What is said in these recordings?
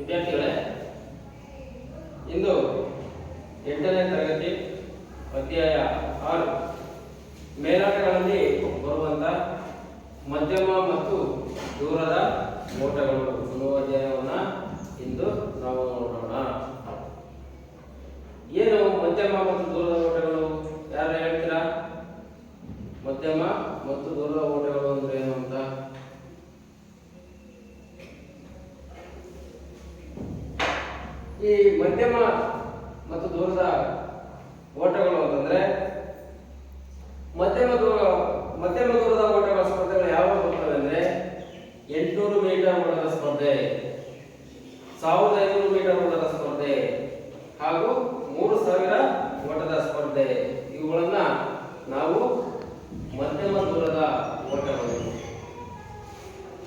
ವಿದ್ಯಾರ್ಥಿಗಳೇ, ಇಂದು ಎಂಟನೇ ತರಗತಿ ಅಧ್ಯಾಯ ಆರು, ಮೇಲಾಟಗಳಲ್ಲಿ ಬರುವಂತ ಮಧ್ಯಮ ಮತ್ತು ದೂರದ ಓಟಗಳು. ಅನ್ನುವ ಅಧ್ಯಾಯವನ್ನು ಇಂದು ನಾವು ನೋಡೋಣ. ಏನು ಮಧ್ಯಮ ಮತ್ತು ದೂರದ ಓಟಗಳು? ಯಾರು ಹೇಳ್ತೀರಾ? ಮಧ್ಯಮ ಮತ್ತು ದೂರದ ಓಟಗಳು ಅಂದ್ರೆ ಏನು ಅಂತ ಈ ಮಧ್ಯಮ ಮತ್ತು ದೂರದ ಓಟಗಳು ಅಂತಂದ್ರೆ ಮಧ್ಯಮ ದೂರ, ಮಧ್ಯಮ ದೂರದ ಓಟಗಳ ಸ್ಪರ್ಧೆಗಳು ಯಾವಾಗ ಬರ್ತವೆ ಅಂದ್ರೆ ಎಂಟುನೂರು ಮೀಟರ್ ಓಟದ ಸ್ಪರ್ಧೆ, ಸಾವಿರದ ಐನೂರು ಮೀಟರ್ ಓಟದ ಸ್ಪರ್ಧೆ ಹಾಗೂ ಮೂರು ಸಾವಿರ ಓಟದ ಸ್ಪರ್ಧೆ ಇವುಗಳನ್ನ ನಾವು ಮಧ್ಯಮ ದೂರದ ಓಟಗಳು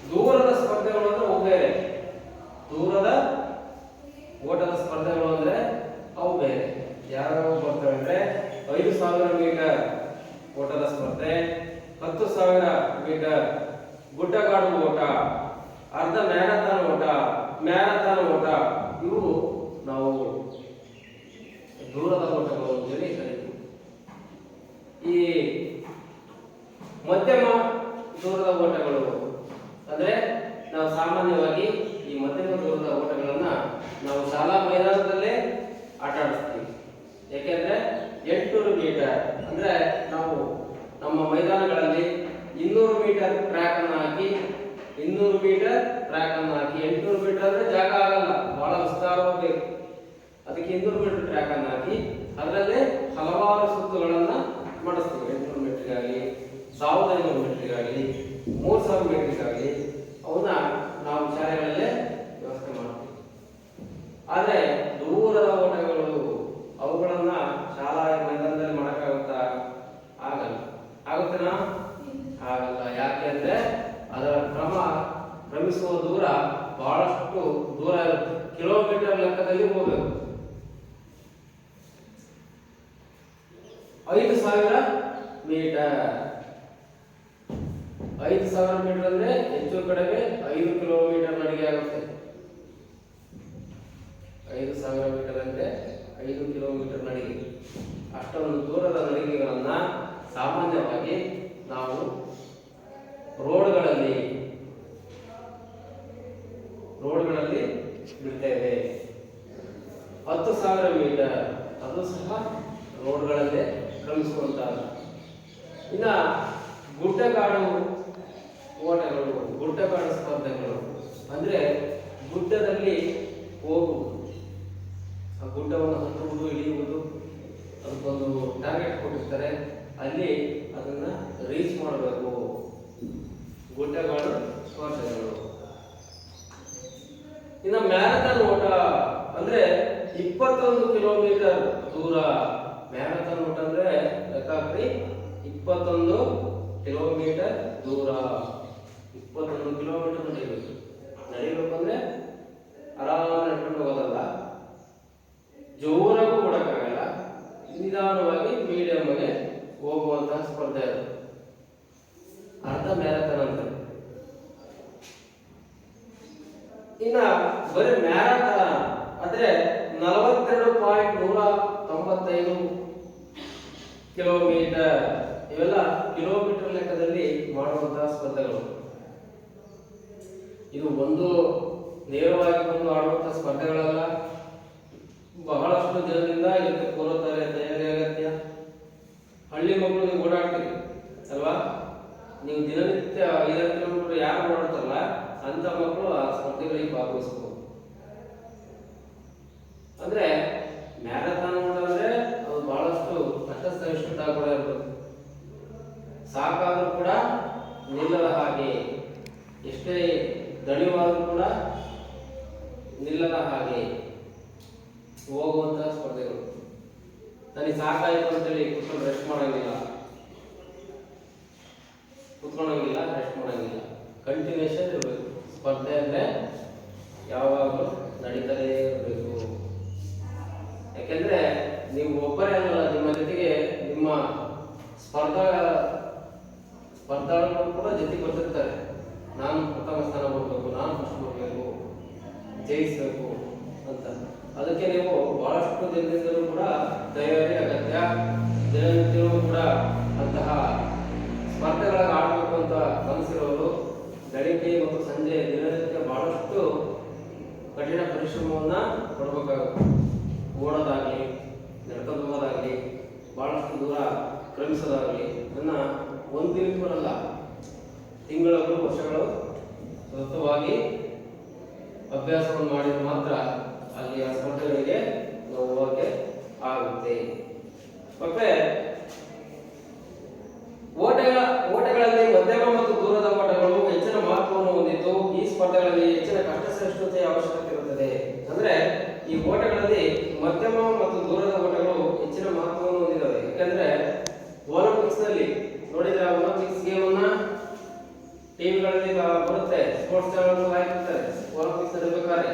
ದೂರದ ಸ್ಪರ್ಧೆಗಳು ಅಂದ್ರೆ ಅವು ಬೇರೆ ದೂರದ ಓಟದ ಸ್ಪರ್ಧೆಗಳು ಅಂದ್ರೆ ಅವು ಬೇರೆ ಯಾವ್ಯಾವ ಬರ್ತವೆ ಅಂದ್ರೆ ಐದು ಸಾವಿರ ಮೀಟರ್ ಓಟದ ಸ್ಪರ್ಧೆ ಹತ್ತು ಸಾವಿರ ಮೀಟರ್ ಗುಡ್ಡಗಾಡು ಓಟ ಅರ್ಧ ಮ್ಯಾರಥಾನ್ ಓಟ ಮ್ಯಾರಥಾನ್ ಓಟ ಇವು ನಾವು ದೂರದ ಓಟಗಳು ಅಂತೇಳಿ ಕರಿತೀವಿ ಈ ಮಧ್ಯಮ ದೂರದ ಓಟಗಳು ಅಂದ್ರೆ ನಾವು ಸಾಮಾನ್ಯವಾಗಿ ಈ ಮಧ್ಯಮ ದೂರದ ಓಟಗಳನ್ನ ನಾವು ಶಾಲಾ ಮೈದಾನದಲ್ಲೇ ಆಟ ಆಡಿಸ್ತೀವಿ ಯಾಕೆಂದ್ರೆ ಎಂಟುನೂರು ಮೀಟರ್ ಅಂದ್ರೆ ನಾವು ನಮ್ಮ ಮೈದಾನಗಳಲ್ಲಿ ಇನ್ನೂರು ಮೀಟರ್ ಟ್ರ್ಯಾಕ್ ಅನ್ನು ಹಾಕಿ ಇನ್ನೂರು ಮೀಟರ್ ಟ್ರ್ಯಾಕ್ ಅನ್ನು ಹಾಕಿ. ಎಂಟುನೂರು ಮೀಟರ್ ಅಂದ್ರೆ ಜಾಗ ಆಗಲ್ಲ, ಬಹಳ ವಿಸ್ತಾರವಾಗಿ ಅದಕ್ಕೆ ಇನ್ನೂರು ಮೀಟರ್ ಟ್ರ್ಯಾಕ್ ಅನ್ನು ಹಾಕಿ, ಅದರಲ್ಲೇ ಹಲವಾರು ಸುತ್ತುಗಳನ್ನ ಮಾಡಿಸ್ತೀವಿ. ಎಂಟುನೂರು ಮೀಟರ್ಗಾಗಲಿ ಸಾವಿರದ ಐನೂರು ಮೀಟರ್ಗಾಗಲಿ ಮೂರು ಸಾವಿರ ಮೀಟರ್ಗಾಗಲಿ ಅವನ್ನ ನಾವು ಶಾಲೆಗಳಲ್ಲೇ ವ್ಯವಸ್ಥೆ ಮಾಡ್ತೀವಿ. ಆದರೆ ದೂರದ ಓಟಗಳು ಅವುಗಳನ್ನ ಶಾಲಾ ಮೈದಾನದಲ್ಲಿ ಮಾಡೋಕ್ಕಾಗುತ್ತಾ ಆಗಲ್ಲ ಆಗುತ್ತೇನಾ ಆಗಲ್ಲ ಯಾಕೆ ಅಂದ್ರೆ ಅದರ ಕ್ರಮ ಕ್ರಮಿಸುವ ದೂರ ಬಹಳಷ್ಟು ದೂರ ಇರುತ್ತೆ ಕಿಲೋಮೀಟರ್ ಲೆಕ್ಕದಲ್ಲಿ ಹೋಗಬೇಕು ಐದು ಸಾವಿರ ಮೀಟರ್ ಐದು ಸಾವಿರ ಮೀಟರ್ ಅಂದ್ರೆ ಹೆಚ್ಚು ಕಡಿಮೆ ಐದು ಕಿಲೋಮೀಟರ್ ನಡಿಗೆ ಆಗುತ್ತೆ ಐದು ಸಾವಿರ ಮೀಟರ್ ಅಂದರೆ ಐದು ಕಿಲೋಮೀಟರ್ ನಡಿಗೆ ಅಷ್ಟೊಂದು ದೂರದ ನಡಿಗೆಗಳನ್ನು ಸಾಮಾನ್ಯವಾಗಿ ನಾವು ರೋಡ್ಗಳಲ್ಲಿ ರೋಡ್ಗಳಲ್ಲಿ ಬಿಡ್ತೇವೆ. ಹತ್ತು ಸಾವಿರ ಮೀಟರ್, ಅದು ಸಹ ರೋಡ್ಗಳಲ್ಲೇ ಕ್ರಮಿಸುವಂತಹ ಇನ್ನು ಗುಡ್ಡಗಾಡು ಓಟಗಳು ಗುಡ್ಡಗಾಡು ಸ್ಪರ್ಧೆಗಳು, ಅಂದರೆ ಗುಡ್ಡದಲ್ಲಿ ಆ ಗುಡ್ಡವನ್ನು ಹತ್ತುವುದು ಇಳಿಯುವುದು ಅದಕ್ಕೊಂದು ಟಾರ್ಗೆಟ್ ಕೊಟ್ಟಿರ್ತಾರೆ. ಅಲ್ಲಿ ಅದನ್ನ ರೀಚ್ ಮಾಡಬೇಕು. ಗುಡ್ಡಗಳು ಸ್ಪರ್ಧೆಗಳು ಇನ್ನು ಮ್ಯಾರಥಾನ್ ಓಟ ಅಂದ್ರೆ ಇಪ್ಪತ್ತೊಂದು ಕಿಲೋಮೀಟರ್ ದೂರ. ಮ್ಯಾರಥಾನ್ ಓಟ ಅಂದ್ರೆ ಲೆಕ್ಕಾಕ್ರಿ ಇಪ್ಪತ್ತೊಂದು ಕಿಲೋಮೀಟರ್ ದೂರ. ಇಪ್ಪತ್ತೊಂದು ಕಿಲೋಮೀಟರ್ ನಡೀಬೇಕು ನಡೆಯಬೇಕು. ಅಂದ್ರೆ ಆರಾಮ ಜೋರಾಗೂ ಕೊಡೋಕ್ಕಾಗಲ್ಲ ನಿಧಾನವಾಗಿ ಮೀಡಿಯಮ್ಗೆ ಹೋಗುವಂತಹ ಸ್ಪರ್ಧೆ ಅದು. ಅರ್ಧ ಮ್ಯಾರಥಾನ್ ಅಂತ ಇನ್ನ ಬರೀ ಮ್ಯಾರಥಾನ್ ಅಂದ್ರೆ ನಲವತ್ತೆರಡು ಪಾಯಿಂಟ್ ನೂರ ತೊಂಬತ್ತೈದು ಕಿಲೋಮೀಟರ್ ಇವೆಲ್ಲ ಕಿಲೋಮೀಟರ್ ಲೆಕ್ಕದಲ್ಲಿ ಮಾಡುವಂತಹ ಸ್ಪರ್ಧೆಗಳು. ಇದು ಒಂದು ನೇರವಾಗಿ ಬಂದು ಆಡುವಂತಹ ಸ್ಪರ್ಧೆಗಳಲ್ಲ. ಬಹಳಷ್ಟು ಜನರಿಂದ ಇದಕ್ಕೆ ಪೂರ್ವತಾರೆ ತಯಾರಿ ಅಗತ್ಯ ಹಳ್ಳಿ ಮಕ್ಕಳು ನೀವು ಓಡಾಡ್ತೀರಿ, ಅಲ್ವಾ? ನೀವು ದಿನನಿತ್ಯ ಐದಾರು ಕಿಲೋಮೀಟರ್ ಯಾರು ಓಡಾಡ್ತಾರಲ್ಲ ಅಂತ ಮಕ್ಕಳು ಆ ಸ್ಪರ್ಧೆಗಳಿಗೆ ಭಾಗವಹಿಸಬಹುದು ಅಂದ್ರೆ ಮ್ಯಾರಥಾನ್ ಓಡಾದ್ರೆ ಅದು ಬಹಳಷ್ಟು ಕಷ್ಟ ಕೂಡ ಇರ್ತದೆ ಸಾಕಾದ್ರೂ ಕೂಡ ನಿಲ್ಲದ ಹಾಗೆ, ಎಷ್ಟೇ ದಣಿವಾದರೂ ಕೂಡ ನಿಲ್ಲದ ಹಾಗೆ. ಹೋಗುವಂತಹ ಸ್ಪರ್ಧೆಗಳು. ನನಗೆ ಸಾಕಾಯಿತು ಅಂತೇಳಿ ಕುತ್ಕೊಂಡು ರೆಸ್ಟ್ ಮಾಡೋಂಗಿಲ್ಲ. ಕುತ್ಕೊಳಂಗಿಲ್ಲ ರೆಸ್ಟ್ ಮಾಡೋಂಗಿಲ್ಲ. ಕಂಟಿನ್ಯೂಷನ್ ಇರಬೇಕು. ಸ್ಪರ್ಧೆ ಅಂದ್ರೆ ಯಾವಾಗಲೂ ನಡೀತಾನೇ ಇರಬೇಕು. ಯಾಕೆಂದ್ರೆ ನೀವು ಒಬ್ಬರೇ ಅಲ್ಲ ನಿಮ್ಮ ಜೊತೆಗೆ ನಿಮ್ಮ ಸ್ಪರ್ಧಾ ಸ್ಪರ್ಧಾಳುಗಳು ಕೂಡ ಜೊತೆ ಬರ್ತಿರ್ತಾರೆ. ನಾನು ಪ್ರಥಮ ಸ್ಥಾನ ಬರಬೇಕು ನಾನು ಫಸ್ಟ್ ಬರಬೇಕು ಜಯಿಸ ಜಯಿಸಬೇಕು. ಅಂತ ಅದಕ್ಕೆ ನೀವು ಬಹಳಷ್ಟು ದಿನದಿಂದಲೂ ಕೂಡ ತಯಾರಿ ಅಗತ್ಯ. ದಿನನಿತ್ಯವೂ ಕೂಡ ಅಂತಹ ಸ್ಪರ್ಧೆಗಳಲ್ಲಿ ಆಡಬೇಕು ಅಂತ ಕನಸಿರೋರು ಬೆಳಿಗ್ಗೆ ಮತ್ತು ಸಂಜೆ ದಿನನಿತ್ಯ ಬಹಳಷ್ಟು ಕಠಿಣ ಪರಿಶ್ರಮವನ್ನು ಪಡಬೇಕಾಗುತ್ತೆ ಓಡೋದಾಗಲಿ, ನಡ್ಕೊಂಡು ಹೋಗೋದಾಗಲಿ, ಬಹಳಷ್ಟು ದೂರ ಕ್ರಮಿಸೋದಾಗಲಿ ನನ್ನ ಒಂದು ದಿನಕ್ಕೆ ತಿಂಗಳು, ವರ್ಷಗಳು ಸತತವಾಗಿ ಅಭ್ಯಾಸವನ್ನು ಮಾಡಿದರೆ ಮಾತ್ರ ಅಲ್ಲಿ ಆ ಸ್ಪರ್ಧೆಗಳಿಗೆ ನಾವು ಹೋಗಕ್ಕೆ ಆಗುತ್ತೆ. ಮತ್ತೆ ಓಟಗಳ, ಓಟಗಳಲ್ಲಿ ಮಧ್ಯಮ ಮತ್ತು ದೂರದ ಓಟಗಳು ಹೆಚ್ಚಿನ ಮಹತ್ವವನ್ನು ಹೊಂದಿದ್ದು, ಈ ಸ್ಪರ್ಧೆಗಳಲ್ಲಿ ಹೆಚ್ಚಿನ ಕಷ್ಟ ಸಹಿಷ್ಣುತೆಯ ಅವಶ್ಯಕತೆ ಇರುತ್ತದೆ. ಅಂದ್ರೆ, ಈ ಓಟಗಳಲ್ಲಿ ಮಧ್ಯಮ ಮತ್ತು ದೂರದ ಓಟಗಳು ಹೆಚ್ಚಿನ ಮಹತ್ವವನ್ನು ಹೊಂದಿದ್ದಾವೆ. ಯಾಕಂದ್ರೆ ಒಲಿಂಪಿಕ್ಸ್ನಲ್ಲಿ ನೋಡಿದ್ರೆ ಒಲಿಂಪಿಕ್ಸ್ ಗೇಮ್ ಅನ್ನ ಟಿವಿಗಳಲ್ಲಿ ಬರುತ್ತೆ. ಸ್ಪೋರ್ಟ್ಸ್ ಚಾನಲ್ ಹಾಕಿರ್ತಾರೆ ಒಲಿಂಪಿಕ್ಸ್ ನಡಿಬೇಕಾದ್ರೆ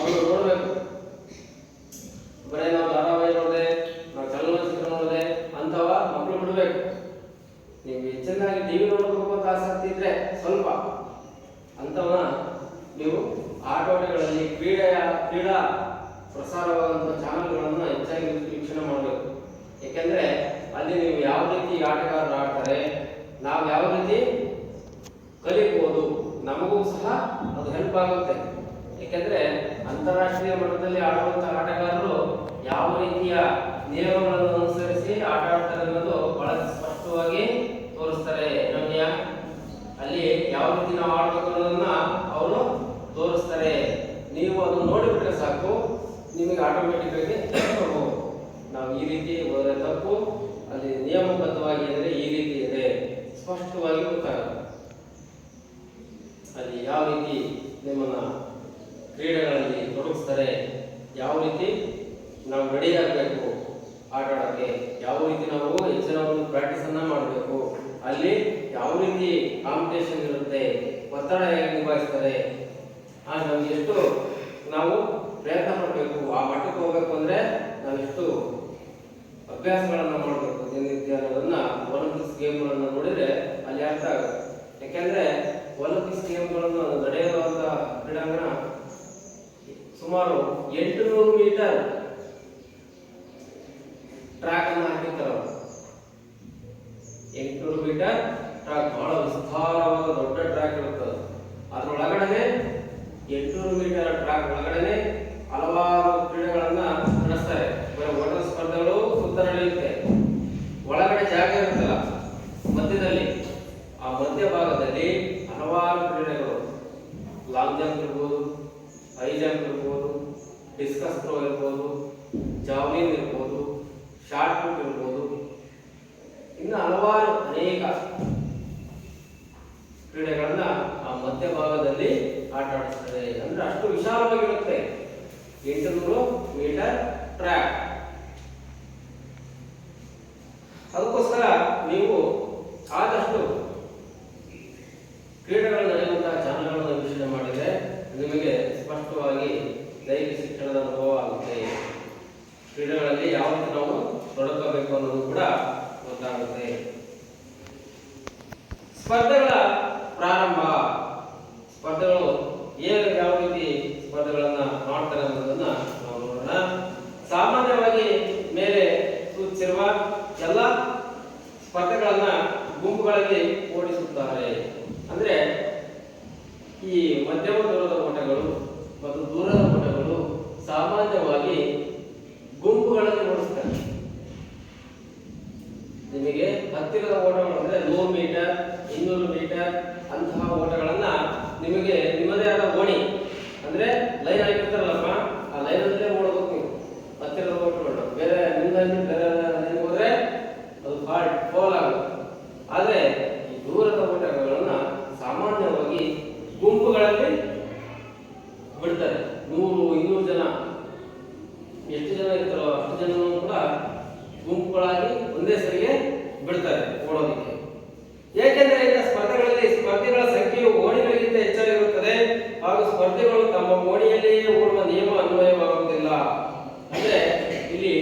ಅವರು ನೋಡ್ಬೇಕು ಬರೀ ನಾವು ಧಾರಾವಾಹಿ ನೋಡಿದೆ ನಾವು ಚಲನಚಿತ್ರ ನೋಡಿದೆ ಅಂತವ ಮಕ್ಕಳು ಬಿಡ್ಬೇಕು ನೀವು ಚೆನ್ನಾಗಿ ಟಿವಿ ನೋಡಬೇಕು ಅಂತ ಆಸಕ್ತಿ ಇದ್ರೆ ಸ್ವಲ್ಪ ಅಂತವನ್ನ ನೀವು ಆಟೋಟಗಳಲ್ಲಿ ಕ್ರೀಡೆಯ ಕ್ರೀಡಾ ಪ್ರಸಾರವಾದಂತಹ ಚಾನೆಲ್ಗಳನ್ನು ಹೆಚ್ಚಾಗಿ ವೀಕ್ಷಣೆ ಮಾಡಬೇಕು ಯಾಕೆಂದ್ರೆ ಅಲ್ಲಿ ನೀವು ಯಾವ ರೀತಿ ಆಟಗಾರರು ಆಡ್ತಾರೆ ನಾವು ಯಾವ ರೀತಿ ಕಲಿಬಹುದು ನಮಗೂ ಸಹ ಅದು ಹೆಲ್ಪ್ ಆಗುತ್ತೆ ಯಾಕೆಂದ್ರೆ ಅಂತಾರಾಷ್ಟ್ರೀಯ ಮಟ್ಟದಲ್ಲಿ ಆಡುವಂತಹ ಆಟಗಾರರು ಯಾವ ರೀತಿಯ ನಿಯಮಗಳನ್ನು ಅನುಸರಿಸಿ ಆಟ ಆಡ್ತಾರೆ ಅನ್ನೋದು ಬಹಳ ಸ್ಪಷ್ಟವಾಗಿ ತೋರಿಸ್ತಾರೆ ನಮ್ಯ ಅಲ್ಲಿ ಯಾವ ರೀತಿ ನಾವು ಆಡ್ಬೇಕು ಅನ್ನೋದನ್ನ ಅವರು ತೋರಿಸ್ತಾರೆ. ನೀವು ಅದನ್ನ ನೋಡಿಬಿಟ್ರೆ ಸಾಕು, ನಿಮಗೆ ಆಟೋಮೆಟಿಕ್ ಆಗಿ ನಾವು ಈ ರೀತಿ ಹೋದ್ರೆ ತಪ್ಪು, ಅಲ್ಲಿ ನಿಯಮಬದ್ಧವಾಗಿ ಅಂದ್ರೆ ಈ ರೀತಿ ಇದೆ. ಸ್ಪಷ್ಟವಾಗಿ ಗೊತ್ತಾಗುತ್ತೆ ಅಲ್ಲಿ ಯಾವ ರೀತಿ ನಿಮ್ಮನ್ನ ಕ್ರೀಡೆಗಳಲ್ಲಿ ತೊಡಗಿಸ್ತಾರೆ, ಯಾವ ರೀತಿ ನಾವು ರೆಡಿ ಆಗಬೇಕು ಆಟ ಆಡೋಕ್ಕೆ ಯಾವ ರೀತಿ ನಾವು ಹೆಚ್ಚಿನ ಒಂದು ಪ್ರಾಕ್ಟೀಸ್ ಅನ್ನ ಮಾಡಬೇಕು. ಅಲ್ಲಿ ಯಾವ ರೀತಿ ಕಾಂಪಿಟೇಷನ್ ಇರುತ್ತೆ, ಒತ್ತಡ ಹೇಗೆ ನಿಭಾಯಿಸ್ತಾರೆ ನಮ್ಗೆ ಎಷ್ಟು ನಾವು ಪ್ರಯತ್ನ ಮಾಡಬೇಕು ಆ ಮಟ್ಟಕ್ಕೆ ಹೋಗ್ಬೇಕು ಅಂದ್ರೆ ನಾವೆಷ್ಟು ಅಭ್ಯಾಸಗಳನ್ನು ಮಾಡಬೇಕು. ದಿನನಿತ್ಯ ಅನ್ನೋದನ್ನ ಒಲಿಂಪಿಕ್ಸ್ ಗೇಮ್ಗಳನ್ನು ನೋಡಿದ್ರೆ ಅಲ್ಲಿ ಅರ್ಥ ಆಗುತ್ತೆ. ಯಾಕೆಂದ್ರೆ ಒಲಿಂಪಿಕ್ಸ್ ಗೇಮ್ಗಳನ್ನು ನಡೆಯುವಂಥ ಕ್ರೀಡಾಂಗಣ ಸುಮಾರು ಎಂಟುನೂರು ಮೀಟರ್ ಟ್ರ್ಯಾಕ್ ಅನ್ನು ಹಾಕಿರ್ತಾರೆ. ಎಂಟುನೂರು ಮೀಟರ್ ಟ್ರ್ಯಾಕ್ ಬಹಳ ವಿಸ್ತಾರವಾದ ದೊಡ್ಡ ಟ್ರ್ಯಾಕ್ ಇರುತ್ತದೆ ಅದರೊಳಗಡೆ ಎಂಟುನೂರು ಮೀಟರ್ ಟ್ರ್ಯಾಕ್ ಒಳಗಡೆನೆ ಹಲವಾರು ಕ್ರೀಡೆಗಳನ್ನ ನಡೆಸ್ತಾರೆ ಬೇರೆ ಓಟ ಸ್ಪರ್ಧೆಗಳು ಸುತ್ತ ನಡೆಯುತ್ತೆ ಒಳಗಡೆ ಜಾಗ ಇರುತ್ತಲ್ಲ, ಮಧ್ಯದಲ್ಲಿ, ಆ ಮಧ್ಯ ಭಾಗದಲ್ಲಿ ಹಲವಾರು ಕ್ರೀಡೆಗಳು. ಲಾಂಗ್ ಜಂಪ್ ಇರ್ಬೋದು, ಹೈ ಜಂಪ್ ಇರ್ಬೋದು, ಡಿಸ್ಕಸ್ ಥ್ರೋ ಇರ್ಬೋದು, ಜಾವ್ಲಿನ್ ಇರ್ಬೋದು, ಶಾರ್ಟ್ ಪುಟ್ ಇರ್ಬೋದು. ಇನ್ನು ಹಲವಾರು ಕ್ರೀಡೆಗಳನ್ನ ಆ ಮಧ್ಯ ಭಾಗದಲ್ಲಿ ಆಟ ಆಡಿಸ್ತದೆ ಅಂದ್ರೆ ಅಷ್ಟು ವಿಶಾಲವಾಗಿರುತ್ತೆ. ಎಂಟುನೂರು ಮೀಟರ್ ಟ್ರ್ಯಾಕ್. ಅದಕ್ಕೋಸ್ಕರ ನೀವು ಆದಷ್ಟು ಕ್ರೀಡೆಗಳು ನಡೆಯುವಂತಹ ಚಾನಲ್ಗಳನ್ನು ವೀಕ್ಷಣೆ ಮಾಡಿದರೆ ನಿಮಗೆ ಸ್ಪಷ್ಟವಾಗಿ ದೈಹಿಕ ಶಿಕ್ಷಣದ ಅನುಭವ ಆಗುತ್ತೆ ಕ್ರೀಡೆಗಳಲ್ಲಿ ಯಾವ ರೀತಿ ನಾವು ತೊಡಕಬೇಕು ಅನ್ನೋದು ಕೂಡ ಗೊತ್ತಾಗುತ್ತೆ ಸ್ಪರ್ಧೆಗಳ ಪ್ರಾರಂಭ ಸ್ಪರ್ಧೆಗಳು ಏನು ಯಾವ ರೀತಿ ಸ್ಪರ್ಧೆಗಳನ್ನ ಮಾಡ್ತಾರೆ ಅನ್ನೋದನ್ನ ನಾವು ನೋಡೋಣ ಸಾಮಾನ್ಯವಾಗಿ ಮೇಲೆ ಸೂಚಿಸಿರುವ ಎಲ್ಲ ಸ್ಪರ್ಧೆಗಳನ್ನ ಗುಂಪುಗಳಲ್ಲಿ ಓಡಿಸುತ್ತಾರೆ ಅಂದ್ರೆ ಈ ಮಧ್ಯಮ ದೂರದ ಓಟಗಳು ಮತ್ತು ದೂರದ ಓಟಗಳು ಸಾಮಾನ್ಯವಾಗಿ ಗುಂಪುಗಳಲ್ಲಿ ಓಡಿಸ್ತಾರೆ ನಿಮಗೆ ಹತ್ತಿರದ ಓಟಗಳು ಅಂದ್ರೆ ನೂರು ಮೀಟರ್ ಇನ್ನೂರು ಮೀಟರ್ ಅಂತಹ ಓಟಗಳನ್ನ ನಿಮಗೆ ನಿಮ್ಮದೇ ಆದ ಓಣಿ ಅಂದ್ರೆ ಲೈನ್ ಆಗಿರ್ತಾರಲ್ಲಪ್ಪ ಆ ಲೈನ್ ಅಲ್ಲೇ ಓಡಬೇಕು ನೀವು ಹತ್ತಿರದ ಓಟಗಳು ಬೇರೆ ನಿಮ್ದಲ್ಲಿ ಬೇರೆ ಲೈನ್ ಹೋದ್ರೆ ಅದು ಫಾಲ್ಟ್ ಫೋಲ್ ಆಗುತ್ತೆ ಆದ್ರೆ ಈ ದೂರದ ಓಟಗಳನ್ನ ಸಾಮಾನ್ಯವಾಗಿ ಗುಂಪುಗಳಲ್ಲಿ ಬಿಡ್ತಾರೆ ನೂರು ಇನ್ನೂರು ಜನ ಎಷ್ಟು ಜನ ಇರ್ತಾರೋ ಅಷ್ಟು ಜನನು ಕೂಡ ಗುಂಪುಗಳಾಗಿ ಒಂದೇ ಸರಿಗೆ ಬಿಡ್ತಾರೆ ಓಡೋದಕ್ಕೆ ಏಕೆಂದರೆ ಇಂಥ ಸ್ಪರ್ಧೆಗಳಲ್ಲಿ ಸ್ಪರ್ಧೆಗಳ ಸಂಖ್ಯೆಯು ಓಣಿಗಳಿಗಿಂತ ಹೆಚ್ಚಾಗಿರುತ್ತದೆ ಹಾಗೂ ಸ್ಪರ್ಧೆಗಳು ತಮ್ಮ ಓಣಿಯಲ್ಲಿಯೇ ಓಡುವ ನಿಯಮ ಅನ್ವಯವಾಗುವುದಿಲ್ಲ ಅಂದ್ರೆ ಇಲ್ಲಿ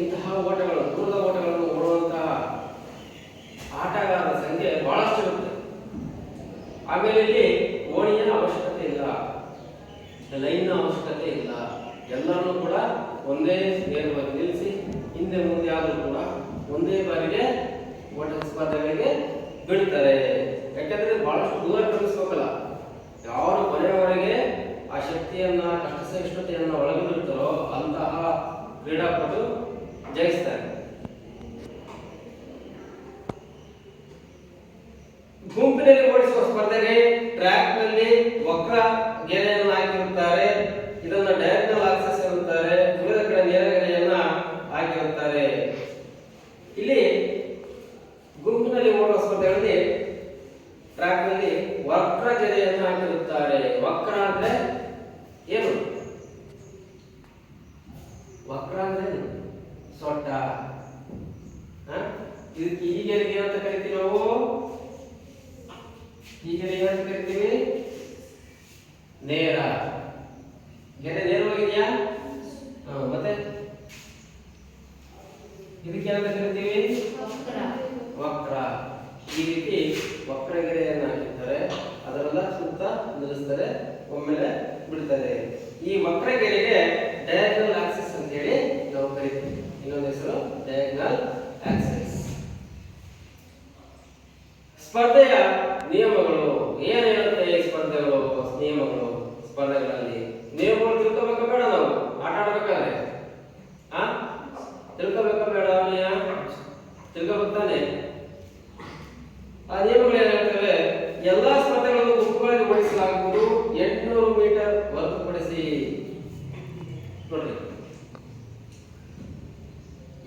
ಇಂತಹ ಓಟಗಳು ದೂರದ ಓಟಗಳನ್ನು ಓಡುವಂತಹ ಆಟಗಾರರ ಸಂಖ್ಯೆ ಬಹಳಷ್ಟು ಇರುತ್ತೆ ಆಮೇಲೆ ಇಲ್ಲಿ ಓಣಿಯ ಅವಶ್ಯಕತೆ ಇಲ್ಲ ಲೈನ್ ಅವಶ್ಯಕತೆ ಇಲ್ಲ. ಎಲ್ಲರೂ ಕೂಡ ಒಂದೇ ನೇರವಾಗಿ ನಿಲ್ಲಿಸಿ, ಹಿಂದೆ ಮುಂದೆ ಆದರೂ ಕೂಡ ಒಂದೇ ಬಾರಿಗೆ ಓಟ ಸ್ಪರ್ಧೆಗಳಿಗೆ ಬಿಡ್ತಾರೆ ಯಾಕಂದ್ರೆ ಬಹಳಷ್ಟು ದೂರ ಕ್ರಮಿಸ್ಬೇಕಲ್ಲ ಯಾರು ಕೊನೆಯವರೆಗೆ ಆ ಶಕ್ತಿಯನ್ನ ಕಷ್ಟ ಸಹಿಷ್ಣುತೆಯನ್ನ ಒಳಗೊಂಡಿರ್ತಾರೋ ಅಂತಹ ಕ್ರೀಡಾಪಟು ಜಯಿಸ್ತಾರೆ. ಗುಂಪಿನಲ್ಲಿ ಓಡಿಸುವ ಸ್ಪರ್ಧೆಗೆ ಟ್ರ್ಯಾಕ್ನಲ್ಲಿ ವಕ್ರ ಗೆರೆಯನ್ನು ಹಾಕಿರುತ್ತಾರೆ ಇದನ್ನ ಡಯಾಗ್ನಲ್ ಆಕ್ಸೆಸ್ ಎನ್ನುತ್ತಾರೆ ಉಳಿದ ಕಡೆ ನೇರ ಗೆರೆಯನ್ನ ಹಾಕಿರುತ್ತಾರೆ ಇಲ್ಲಿ ಗುಂಪಿನಲ್ಲಿ ಓಡುವ ಸ್ಪರ್ಧೆಗಳಲ್ಲಿ ಟ್ರ್ಯಾಕ್ನಲ್ಲಿ ವಕ್ರ ಗೆರೆಯನ್ನು ಹಾಕಿರುತ್ತಾರೆ ವಕ್ರ ಅಂದ್ರೆ ಏನು ವಕ್ರ ಅಂದ್ರೆ ಏನು? ಸೊಟ್ಟ ಹ? ಇದಕ್ಕೆ ಈ ಗೆರೆಗೆ ಏನಂತ ಕರಿತೀವಿ ನಾವು. ಈ ಗೆರೆ ಏನಂತ ಕರಿತೀವಿ. ನೇರ. ಗೆರೆ ನೇರವಾಗಿದೆಯಾ? ಮತ್ತೆ? ಇದಕ್ಕೆ ಏನಂತ ಕರಿತೀವಿ? ವಕ್ರ. ಈ ರೀತಿ ವಕ್ರ ಗೆರೆಯನ್ನ ಹಾಕಿರ್ತಾರೆ. ಅದರೆಲ್ಲ ಸುತ್ತ ನಿಲ್ಲಿಸ್ತಾರೆ ಒಮ್ಮೆಲೆ ಬಿಡ್ತಾರೆ. ಈ ವಕ್ರ ಗೆರೆಗೆ ಡಯಾಗ್ನಲ್ ಆಕ್ಸಿಸ್ ಅಂತ ಹೇಳಿ ನಾವು ಕರಿತೀವಿ. ಇನ್ನೊಂದು ಹೆಸರು ಡಯಾಗ್ನಲ್ ಆಕ್ಸಿಸ್ ಸ್ಪರ್ಧೆಯ ನಿಯಮಗಳು ಏನೇನು ಸ್ಪರ್ಧೆಗಳು ನಿಯಮಗಳು ಸ್ಪರ್ಧೆಗಳಲ್ಲಿ ನಿಯಮಗಳು ತಿಳ್ಕೋಬೇಕಾ ಬೇಡ ನಾವು ಆಟ ಆಡ್ಬೇಕಾದ್ರೆ ಆ ತಿಳ್ಕೋಬೇಕಾ ಬೇಡ ಅವನಿಯ ತಿಳ್ಕೋಬೇಕು ತಾನೆ ಆ ನಿಯಮಗಳು ಏನು ಹೇಳ್ತವೆ ಎಲ್ಲಾ ಸ್ಪರ್ಧೆಗಳನ್ನು ಗುಂಪುಗಳಲ್ಲಿ ಓಡಿಸಲಾಗುವುದು ಎಂಟುನೂರು ಮೀಟರ್ ಹೊರತುಪಡಿಸಿ ನೋಡ್ರಿ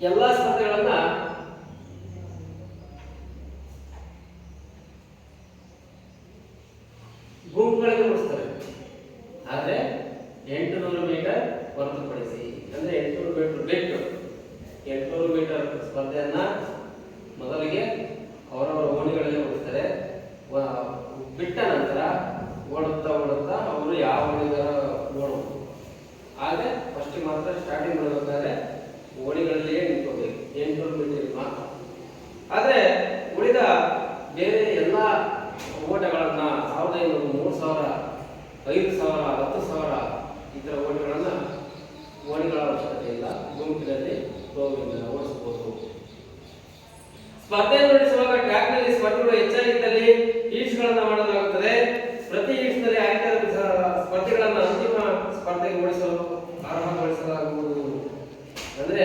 ಎಲ್ಲಾ ಸ್ಪರ್ಧೆಗಳನ್ನ ಗುಂಪುಗಳಲ್ಲಿ ಓಡಿಸ್ತಾರೆ ಆದ್ರೆ ಎಂಟುನೂರು ಮೀಟರ್ ಹೊರತುಪಡಿಸಿ ಅಂದ್ರೆ ಎಂಟುನೂರು ಮೀಟರ್ ಬಿಟ್ಟು ಎಂಟುನೂರು ಮೀಟರ್ ಸ್ಪರ್ಧೆಯನ್ನ ಮೊದಲಿಗೆ ಅವರವರ ಓಣಿಗಳಲ್ಲಿ ಓಡಿಸ್ತಾರೆ ವ- ಬಿಟ್ಟ ನಂತರ ಓಡುತ್ತಾ ಓಡುತ್ತಾ ಅವರು ಯಾವ ಓಣಿಗಾರ ಓಡಬಹುದು ಆಗ ಫಸ್ಟ್ ಮಾತ್ರ ಸ್ಟಾರ್ಟಿಂಗ್ ಮಾಡಬೇಕಾದ್ರೆ ಓಣಿಗಳಲ್ಲಿಯೇ ನಿಂತ್ಕೋಬೇಕು ಎಂಟುನೂರು ಮೀಟರ್ ಮಾತ್ರ ಆದ್ರೆ ಉಳಿದ ಬೇರೆ ಎಲ್ಲ ಓಟಗಳನ್ನ ಸಾವಿರದ ಐನೂರು ಮೂರು ಸಾವಿರ ಐದು ಸಾವಿರ ಹತ್ತು ಸಾವಿರ ಈ ಥರ ಓಟಗಳನ್ನ ಓಣಿಗಳ ಅವಶ್ಯಕತೆ ಇಲ್ಲ ಗುಂಪಿನಲ್ಲಿ ಗೋವಿಂದ ಓಡಿಸಬಹುದು ಸ್ಪರ್ಧೆ ನಡೆಸುವಾಗ ಟ್ರ್ಯಾಕ್ನಲ್ಲಿ ಸ್ಪರ್ಧೆಗಳು ಹೆಚ್ಚಾಗಿದ್ದಲ್ಲಿ ಈಟ್ಸ್ಗಳನ್ನ ಮಾಡಲಾಗುತ್ತದೆ ಪ್ರತಿ ಈಟ್ಸ್ನಲ್ಲಿ ಆಯ್ಕೆಯಾದ ಸ- ಸ್ಪರ್ಧೆಗಳನ್ನ ಅಂತಿಮ ಸ್ಪರ್ಧೆಗೆ ಓಡಿಸಲು ಅರ್ಹಗೊಳಿಸಲಾಗುವುದು ಅಂದ್ರೆ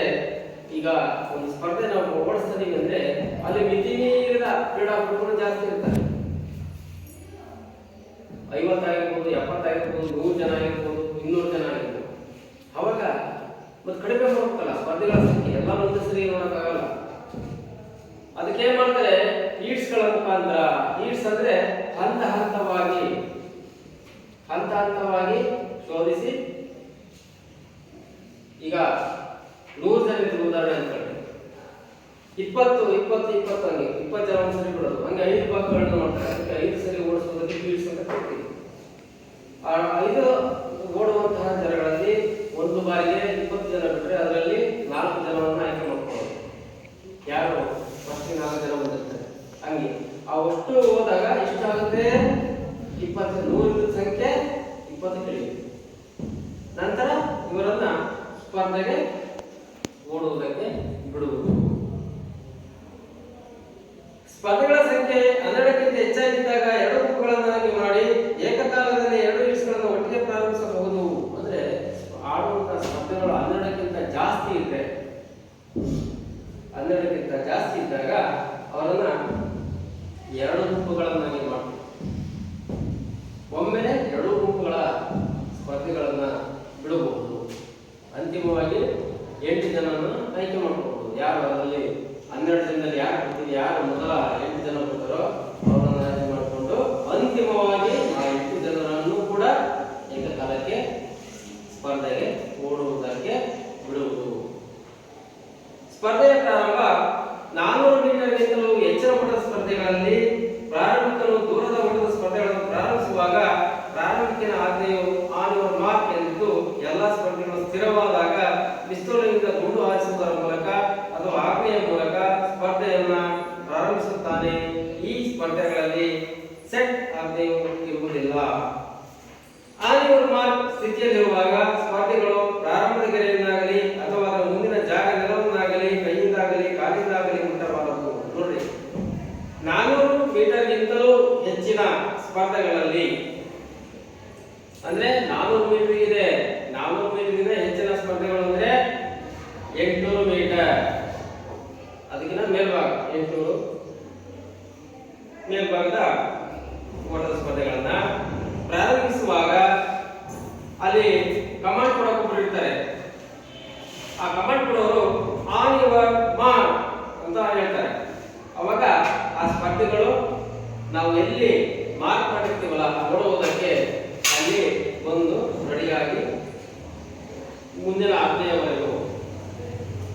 ಈಗ ಒಂದು ಸ್ಪರ್ಧೆ ನಾವು ಓಡಿಸ್ತೀವಿ ಅಂದ್ರೆ ಅಲ್ಲಿ ಮಿತಿ ಮೀರಿದ ಕ್ರೀಡಾಪಟುಗಳು ಜಾಸ್ತಿ ಇರ್ತಾರೆ ಐವತ್ತಾಗಿರ್ಬೋದು ಎಪ್ಪತ್ತಾಗಿರ್ಬೋದು ನೂರು ಜನ ಆಗಿರ್ಬೋದು ಇನ್ನೂರು ಜನ ಆಗಿರ್ಬೋದು ಅವಾಗ ಮತ್ತೆ ಕಡಿಮೆ ಮಾಡ್ಬೇಕಲ್ಲ ಸ್ಪರ್ಧೆಗಳ ಸಂಖ್ಯೆ ಎಲ್ಲ ಒಂದೇ ಸರಿ ನೋಡಕ್ಕಾಗಲ್ಲ ಅದಕ್ಕೆ ಏನ್ ಮಾಡ್ತಾರೆ ಈಟ್ಸ್ಗಳ ಮುಖಾಂತರ ಈಟ್ಸ್ ಅಂದ್ರೆ ಹಂತ ಹಂತವಾಗಿ ಹಂತ ಹಂತವಾಗಿ ಶೋಧಿಸಿ ಈಗ ನೂರು ಜನ ಇದ್ರು ಉದಾಹರಣೆ ಅನ್ಕೊಳ್ಳಿ ಇಪ್ಪತ್ತು ಇಪ್ಪತ್ತು ಇಪ್ಪತ್ತು ಹಂಗೆ ಇಪ್ಪತ್ತು ಜನ ಒಂದ್ಸರಿ ಬಿಡೋದು ಹಂಗೆ ಐದು ಭಾಗಗಳನ್ನ ಮಾಡ್ತಾರೆ. ಅದಕ್ಕೆ ಐದು ಸರಿ ಓಡಿಸೋದಕ್ಕೆ ಈಟ್ಸ್ ಅಂತ ಕೊಡ್ತೀವಿ. ಆ ಐದು ಓಡುವಂತಹ ಜನಗಳಲ್ಲಿ ಒಂದು ಬಾರಿಗೆ ಇಪ್ಪತ್ತು ಜನ ಬಿಟ್ಟರೆ ಅದರಲ್ಲಿ ನಾಲ್ಕು ಜನವನ್ನು ಆಯ್ಕೆ ಮಾಡ್ಕೊಳ್ಳೋದು. ಯಾರು? ಫಸ್ಟ್ ನಾಲ್ಕು ಜನ ಬಂದಿರ್ತಾರೆ. ಹಂಗೆ. ಆ ಒಟ್ಟು ಹೋದಾಗ ಎಷ್ಟಾಗುತ್ತೆ ಇಪ್ಪತ್ತು. ನೂರಿನ ಸಂಖ್ಯೆ ಇಪ್ಪತ್ತು ಕಡಿಮೆ ನಂತರ ಇವರನ್ನ ಸ್ಪರ್ಧೆಗೆ ಓಡುವುದಕ್ಕೆ ಬಿಡುವುದು. ಸ್ಪರ್ಧೆಗಳ ಸಂಖ್ಯೆ ಹನ್ನೆರಡಕ್ಕಿಂತ ಹೆಚ್ಚಾಗಿದ್ದಾಗ ಎರಡು ಗುಂಪುಗಳನ್ನಾಗಿ ಮಾಡಿ ಏಕಕಾಲದಲ್ಲಿ ಎರಡು ಈಟ್ಸ್ಗಳನ್ನು ಒಟ್ಟಿಗೆ ಪ್ರಾರಂಭಿಸಬಹುದು. ಅಂದ್ರೆ ಆಡುವಂತಹ ಸ್ಪರ್ಧೆಗಳು ಹನ್ನೆರಡಕ್ಕಿಂತ ಜಾಸ್ತಿ ಇದ್ರೆ, ಹನ್ನೆರಡಕ್ಕಿಂತ ಜಾಸ್ತಿ ಇದ್ದಾಗ ಅವರನ್ನ ಎರಡು ಗುಂಪುಗಳನ್ನಾಗಿ ಮಾಡಿ ಒಮ್ಮೆಲೆ ಎರಡು ಗುಂಪುಗಳ ಸ್ಪರ್ಧೆಗಳನ್ನ ಬಿಡಬಹುದು. ಅಂತಿಮವಾಗಿ ಎಂಟು ಜನರನ್ನು ಆಯ್ಕೆ ಮಾಡಬಹುದು ಯಾರು ಅದರಲ್ಲಿ ಹನ್ನೆರಡು ಜನದಲ್ಲಿ ಯಾರು ಬರ್ತೀವಿ ಯಾರು ಮೊದಲ ಎಂಟು ಜನ ಬರ್ತಾರೋ ಅವರನ್ನು ಆಯ್ಕೆ ಮಾಡಿಕೊಂಡು ಅಂತಿಮವಾಗಿ ಆ ಎಂಟು ಜನರನ್ನು ಕೂಡ ಏಕಕಾಲಕ್ಕೆ ಸ್ಪರ್ಧೆಗೆ ಓಡುವುದಕ್ಕೆ ಬಿಡುವುದು. ಸ್ಪರ್ಧೆಯ ಪ್ರಾರಂಭ ನಾನೂರು ಮೀಟರ್ಗಿಂತಲೂ ಹೆಚ್ಚಿನ ಮಟ್ಟದ ಸ್ಪರ್ಧೆಗಳಲ್ಲಿ ಪ್ರಾರಂಭಿಕರು ದೂರದ ಓಟದ ಸ್ಪರ್ಧೆಗಳನ್ನು ಪ್ರಾರಂಭಿಸುವಾಗ ಪ್ರಾರಂಭಿಕನ ಆಜ್ಞೆಯು ಆನ್ ಯುವರ್ ಮಾರ್ಕ್ ಎಂದು ಎಲ್ಲ ಸ್ಪರ್ಧೆಗಳು ಸ್ಥಿರವಾದಾಗ ಪಿಸ್ತೂಲಿನಿಂದ ಗುಂಡು ಹಾರಿಸುವುದರ ಮೂಲಕ ಅಥವಾ ಆಜ್ಞೆಯ ಮೂಲಕ ಸ್ಪರ್ಧೆಯನ್ನ ಪ್ರಾರಂಭಿಸುತ್ತಾನೆ ಈ ಸ್ಪರ್ಧೆಗಳಲ್ಲಿ ಸೆಟ್ ಆಜ್ಞೆಯು ಇರುವುದಿಲ್ಲ ಆನ್ ಯುವರ್ ಮಾರ್ಕ್ ಸ್ಥಿತಿ ಕಮಾಂಡ್ ಕೊಡೋಕೆ ಒಬ್ರು ಇರ್ತಾರೆ ಆ ಕಮಾಂಡ್ ಕೊಡೋರು ಆನ್ ಯುವರ್ ಮಾರ್ಕ್ ಅಂತ ಹೇಳ್ತಾರೆ ಅವಾಗ ಆ ಸ್ಪರ್ಧೆಗಳು ನಾವು ಎಲ್ಲಿ ಮಾರ್ಕ್ ಮಾಡಿರ್ತೀವಲ್ಲ ನೋಡುವುದಕ್ಕೆ ಅಲ್ಲಿ ಬಂದು ರೆಡಿಯಾಗಿ ಮುಂದಿನ ಆಜ್ಞೆಯವರೆಗೂ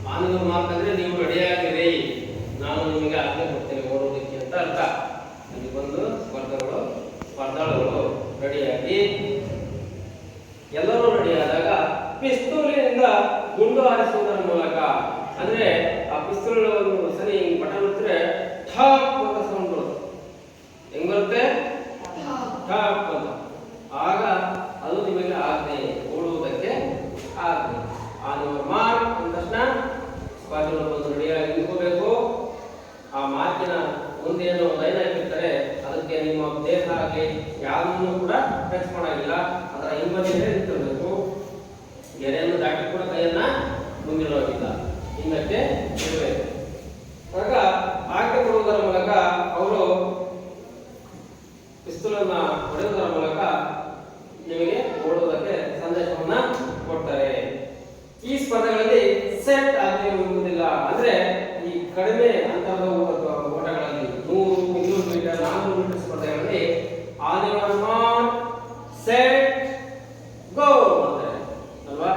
ಆನ್ ಯುವರ್ ಮಾರ್ಕ್ ಅಂದ್ರೆ ನೀವು ರೆಡಿಯಾಗಿರಿ ನಾನು ನಿಮಗೆ ಆಜ್ಞೆ ಕೊಡ್ತೇನೆ ಓಡೋದಕ್ಕೆ ಅಂತ ಅರ್ಥ. ಅಲ್ಲಿ ಬಂದು ಸ್ಪರ್ಧೆಗಳು ಸ್ಪರ್ಧಾಳುಗಳು ರೆಡಿಯಾಗಿ ಎಲ್ಲರೂ ರೆಡಿಯಾದಾಗ ಪಿಸ್ತೂಲಿನಿಂದ ಗುಂಡು ಹಾರಿಸುವುದರ ಮೂಲಕ ಅಂದ್ರೆ ಆ ಪಿಸ್ತೂಲ್ ಒಂದು ಸರಿ ಬಟನ್ ಒತ್ತಿದ್ರೆ ಠಾಪ್ ಅಂತ ಸೌಂಡ್ ಬರುತ್ತೆ. ಹೆಂಗ್ ಬರುತ್ತೆ? ಠಾಪ್ ಅಂತ ಆಗ ಅದು ನಿಮಗೆ ಆಜ್ಞೆ ಓಡುವುದಕ್ಕೆ ಆಜ್ಞೆ ಆ ನಿಮ್ಮ ಮಾರ್ಕ್ ಅಂದ ತಕ್ಷಣ ಸ್ಪಾಟ್ಗಳು ಬಂದು ರೆಡಿಯಾಗಿ ನಿಂತ್ಕೋಬೇಕು ಆ ಮಾರ್ಕಿನ ಮುಂದೆ ಏನು ಲೈನ್ ಹಾಕಿರ್ತಾರೆ ಅದಕ್ಕೆ ನಿಮ್ಮ ದೇಹ ಆಗಲಿ ಯಾವುದನ್ನು ಕೂಡ ಟಚ್ ಮಾಡೋಂಗಿಲ್ಲ. ಅದರ ಹಿಂಬದಿಯಲ್ಲೇ ನಿಂತಿರಬೇಕು. ಗೆರೆಯನ್ನು ದಾಟಿ ಕೂಡ ಕೈಯನ್ನ ಮುಂದಿರೋದಿಲ್ಲ ಹಿಂದಕ್ಕೆ ಇರಬೇಕು ಆಗ ಆಟ ಕೊಡುವುದರ ಮೂಲಕ ಅವರು ಪಿಸ್ತೂಲನ್ನ ಹೊಡೆಯುವುದರ ಮೂಲಕ ನಿಮಗೆ ಓಡುವುದಕ್ಕೆ ಸಂದೇಶವನ್ನ ಕೊಡ್ತಾರೆ ಈ ಸ್ಪರ್ಧೆಗಳಲ್ಲಿ ಸೆಟ್ ಆಗಿ ಹೋಗುವುದಿಲ್ಲ ಅಂದ್ರೆ ಈ ಕಡಿಮೆ ಅಂತರದ ಓಟ- ಓಟಗಳಲ್ಲಿ ನೂರು ಇನ್ನೂರು ಮೀಟರ್ ನಾನ್ನೂರು ಮೀಟರ್ ಸ್ಪರ್ಧೆಗಳಲ್ಲಿ ಆನ್ ಸೆಟ್ ಗೋ ಅಂತಾರೆ ಅಲ್ವಾ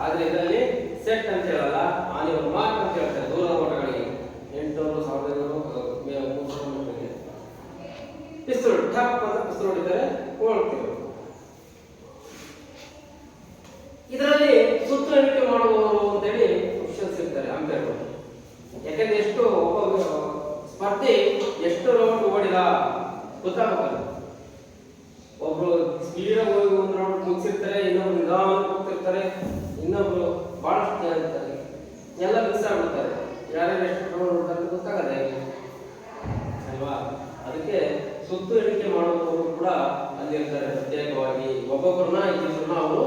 ಆದ್ರೆ ಇದರಲ್ಲಿ ಸೆಟ್ ಅಂತ ಹೇಳಲ್ಲ ಆನ್ ಯುವರ್ ಮಾರ್ಕ್ ಅಂತ ಹೇಳ್ತಾರೆ ದೂರದ ಓಟಗಳಿಗೆ ಎಂಟುನೂರು ಸಾವಿರದ ಐನೂರು ಮೇ- ಮೂರು ಸಾವಿರ ಮೀಟರ್ಗೆ ಪಿಸ್ತೂಲ್ ಠಪ್ ಅಂತ ಪಿಸ್ತೂಲ್ ಹೊಡಿತಾರೆ ಓಡ್ತೀವಿ ಇದರಲ್ಲಿ ಸುತ್ತು ಎಣಿಕೆ ಮಾಡುವವರು ಅಂತೇಳಿ ಆಪ್ಷನ್ಸ್ ಇರ್ತಾರೆ ಅಂಪೇರ್ಗಳು ಯಾಕಂದ್ರೆ ಎಷ್ಟು ಒಬ್ಬ ಸ್ಪರ್ಧಿ ಎಷ್ಟು ರೌಂಡ್ ಓಡಿದ ಗೊತ್ತಾಗಲ್ಲ ಒಬ್ರು ಸ್ಪೀಡ್ ಹೋಗಿ ಒಂದು ರೌಂಡ್ ಮುಗಿಸಿರ್ತಾರೆ ಇನ್ನೊಬ್ರು ನಿಧಾನಕ್ಕೆ ಹೋಗ್ತಿರ್ತಾರೆ ಇನ್ನೊಬ್ರು ಬಹಳಷ್ಟು ಜನ ಇರ್ತಾರೆ. ಎಲ್ಲ ಮಿಸ್ ಆಗ್ಬಿಡ್ತಾರೆ. ಯಾರ್ಯಾರು ಎಷ್ಟು ಪ್ರಮಾಣ ಓಡ್ತಾರೆ ಗೊತ್ತಾಗಲ್ಲ ಅಲ್ವಾ? ಅದಕ್ಕೆ ಸುತ್ತು ಎಣಿಕೆ ಮಾಡುವವರು ಕೂಡ ಅಲ್ಲಿರ್ತಾರೆ ಪ್ರತ್ಯೇಕವಾಗಿ ಒಬ್ಬೊಬ್ಬರನ್ನ ಇಬ್ಬರನ್ನ ಅವರು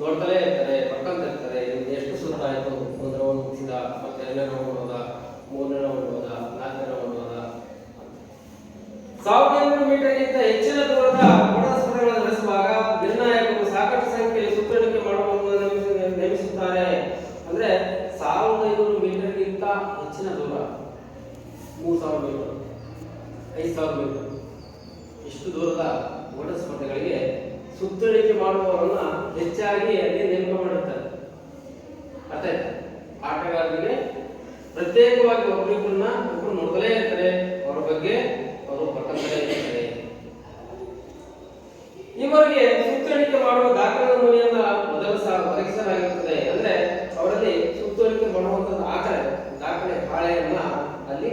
ನೋಡ್ತಲೇ ಇರ್ತಾರೆ, ಪಕ್ಕಂತ ಇರ್ತಾರೆ. ಎಷ್ಟು ಸುತ್ತ ಆಯ್ತು ಒಂದು ಮುಂದ ಮತ್ತೆ ಎರಡನೇ ರೌಂಡ್ ಮೂರನೇ ರೌಂಡ್ ಹೋದ, ನಾಲ್ಕನೇ ರೌಂಡ್ ಹೋದ ಸಾವಿರದ ಐನೂರು ಮೀಟರ್ಗಿಂತ ಹೆಚ್ಚಿನ ದೂರದ ಓಟ ಸ್ಪರ್ಧೆಗಳನ್ನು ನಡೆಸುವಾಗ ನಿರ್ಣಾಯಕರು ಸಾಕಷ್ಟು ಸಂಖ್ಯೆಯಲ್ಲಿ ಸುತ್ತು ಎಣಿಕೆ ಮಾಡುವವರನ್ನು ನೇಮಿಸಿ- ನೇಮಿಸುತ್ತಾರೆ ಅಂದ್ರೆ ಸಾವಿರದ ಐನೂರು ಮೀಟರ್ಗಿಂತ ಹೆಚ್ಚಿನ ದೂರ ಮೂರು ಸಾವಿರ ಮೀಟರ್ ಐದು ಸಾವಿರ ಮೀಟರ್ ಇಷ್ಟು ದೂರದ ಓಟ ಸ್ಪರ್ಧೆಗಳಿಗೆ ಸುತ್ತಳಿಕೆ ಮಾಡುವವರನ್ನ ಹೆಚ್ಚಾಗಿ ಅಲ್ಲಿ ನೇಮಕ ಮಾಡಿರ್ತಾರೆ. ಅರ್ಥ ಆಟಗಾರರಿಗೆ ಪ್ರತ್ಯೇಕವಾಗಿ ಒಬ್ಬರಿಬ್ಬರನ್ನ ಒಬ್ಬರು ನೋಡ್ತಲೇ ಇರ್ತಾರೆ. ಅವರ ಬಗ್ಗೆ ಅವರು ಪಕ್ಕದಲ್ಲೇ ಇರ್ತಾರೆ. ಇವರಿಗೆ ಸುತ್ತಳಿಕೆ ಮಾಡುವ ದಾಖಲೆ ಮೂಲಿಯನ್ನ ಮೊದಲು ಸಹ ಒದಗಿಸಲಾಗಿರುತ್ತದೆ ಅಂದ್ರೆ ಅವರಲ್ಲಿ ಸುತ್ತಳಿಕೆ ಮಾಡುವಂತಹ ದಾಖಲೆ ದಾಖಲೆ, ಹಾಳೆಯನ್ನ ಅಲ್ಲಿ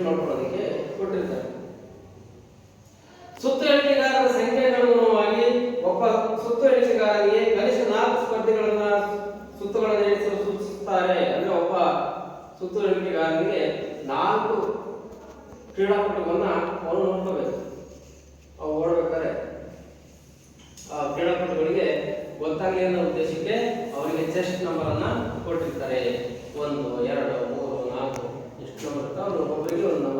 ಎಂಟ್ರಿ ಮಾಡ್ಕೊಳ್ಳೋದಕ್ಕೆ ಕೊಟ್ಟಿರ್ತಾರೆ. ಸುತ್ತು ಎಣಿಕೆಗಾರರ ಸಂಖ್ಯೆಗನುಗುಣವಾಗಿ ಒಬ್ಬ ಸುತ್ತು ಎಣಿಕೆಗಾರರಿಗೆ ಕನಿಷ್ಠ ನಾಲ್ಕು ಸ್ಪರ್ಧೆಗಳನ್ನ ಸುತ್ತುಗಳನ್ನು ಎಣಿಸಲು ಸೂಚಿಸುತ್ತಾರೆ. ಅಂದ್ರೆ ಒಬ್ಬ ಸುತ್ತು ಎಣಿಕೆಗಾರರಿಗೆ ನಾಲ್ಕು ಕ್ರೀಡಾಪಟುಗಳನ್ನ ಅವನು ನೋಡ್ಕೋಬೇಕು. ಅವು ಓಡಬೇಕಾದ್ರೆ ಆ ಕ್ರೀಡಾಪಟುಗಳಿಗೆ ಗೊತ್ತಾಗಲಿ ಅನ್ನೋ ಉದ್ದೇಶಕ್ಕೆ ಅವರಿಗೆ ಚೆಸ್ಟ್ ನಂಬರ್ ಅನ್ನ ಕೊಟ್ಟಿರ್ತಾರೆ. ಒಂದು ಎಷ್ಟು ನಂಬರ್ ಇರ್ತಾವೆ ಅವ್ರು ಒಬ್ಬೊಬ್ಬರಿಗೆ ಒಂದು ನಂಬರ್